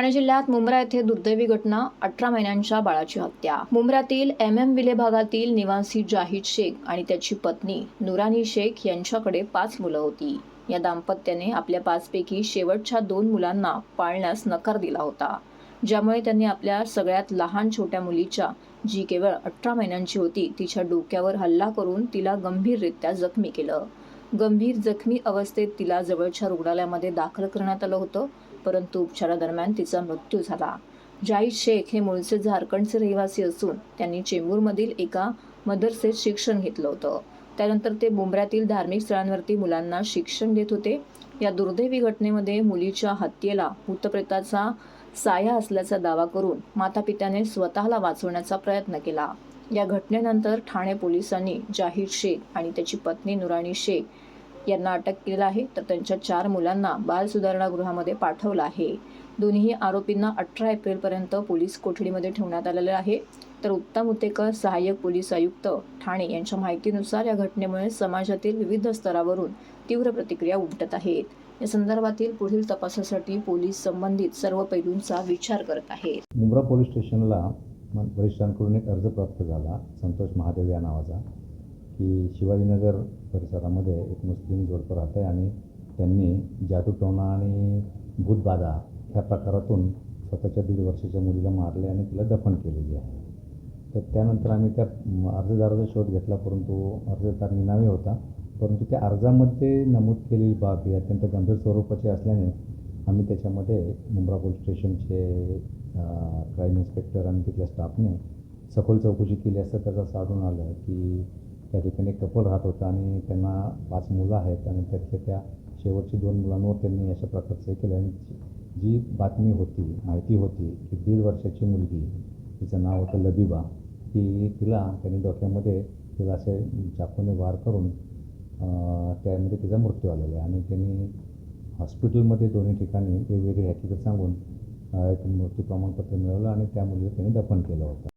ठाणे जिल्ह्यात मुंब्रा येथे दुर्दैवी घटना अठरा महिन्यांच्या बाळाची हत्या. मुंब्र्यातील एम एम विले भागातील निवासी जाहीद शेख आणि त्याची पत्नी नुरानी शेख यांच्याकडे पाच मुलं होती. या दाम्पत्याने आपल्या पाचपैकी शेवटच्या दोन मुलांना पाळण्यास नकार दिला होता. ज्यामुळे त्यांनी आपल्या सगळ्यात लहान छोट्या मुलीच्या जी केवळ अठरा महिन्यांची होती तिच्या डोक्यावर हल्ला करून तिला गंभीररित्या जखमी केलं. गंभीर जखमी अवस्थेत तिला जवळच्या रुग्णालयामध्ये दाखल करण्यात आलं होतं. परंतु उपचारादरम्यान तिचा मृत्यू झाला. जाहीद शेख हे मूळचे झारखंडचे रहिवासी असून त्यांनी चेंबूरमधील एका मदरसेत शिक्षण घेतलं होतं. त्यानंतर ते बुमऱ्यातील धार्मिक स्थळांवरती मुलांना शिक्षण देत होते. या दुर्दैवी घटनेमध्ये मुलीच्या हत्येला भूतप्रेताचा साया असल्याचा दावा करून मातापित्याने स्वतःला वाचवण्याचा प्रयत्न केला. या घटनेनंतर ठाणे पोलिसांनी जाहीर शेख आणि त्याची पत्नी नुराणी शेख यांना अटक केलेलं आहे तर त्यांच्या चार मुलांना बाल सुधारणा गृहामध्ये पाठवलं आहे. दोन्ही आरोपींना अठरा एप्रिलपर्यंत पोलीस कोठडीमध्ये ठेवण्यात आलेलं आहे. तर उत्तम उतेकर सहाय्यक पोलीस आयुक्त ठाणे यांच्या माहितीनुसार या घटनेमुळे समाजातील विविध स्तरावरून तीव्र प्रतिक्रिया उमटत आहेत. या संदर्भातील पुढील तपासासाठी पोलीस संबंधित सर्व पैलूंचा विचार करत आहेत. मुंब्रा पोलीस स्टेशनला वरिष्ठांकडून एक अर्ज प्राप्त झाला. संतोष महादेव या नावाचा. की शिवाजीनगर परिसरामध्ये एक मुस्लिम जोडपं राहत आहे आणि त्यांनी जादूटोणा आणि भूतबाधा ह्या प्रकारातून स्वतःच्या दीड वर्षाच्या मुलीला मारले आणि तिला दफन केलेली आहे. तर त्यानंतर आम्ही त्या अर्जदाराचा शोध घेतला परंतु अर्जदार निनावे होता. परंतु त्या अर्जामध्ये नमूद केलेली बाब ही अत्यंत गंभीर स्वरूपाची असल्याने आम्ही त्याच्यामध्ये मुंब्रा पोलीस स्टेशनचे क्राईम इन्स्पेक्टर आणि तिथल्या स्टाफने सखोल चौकशी केली असता त्याचं साधून आलं की त्या ठिकाणी कपल राहत होतं आणि त्यांना पाच मुलं आहेत आणि त्यातल्या त्या शेवटची दोन मुलांवर त्यांनी अशा प्रकारचं हे केलं. आणि जी- बातमी होती माहिती होती की दीड वर्षाची मुलगी तिचं नाव होतं लबिबा ती तिला त्यांनी डोक्यामध्ये तिला असे चाकूने वार करून त्यामध्ये तिचा मृत्यू आलेला आहे. आणि त्यांनी हॉस्पिटलमध्ये दोन्ही ठिकाणी वेगवेगळी हॅकिकत सांगून एक मृत्यू प्रमाणपत्र मिळवलं आणि त्या मुलीला त्यांनी दफन केलं होतं.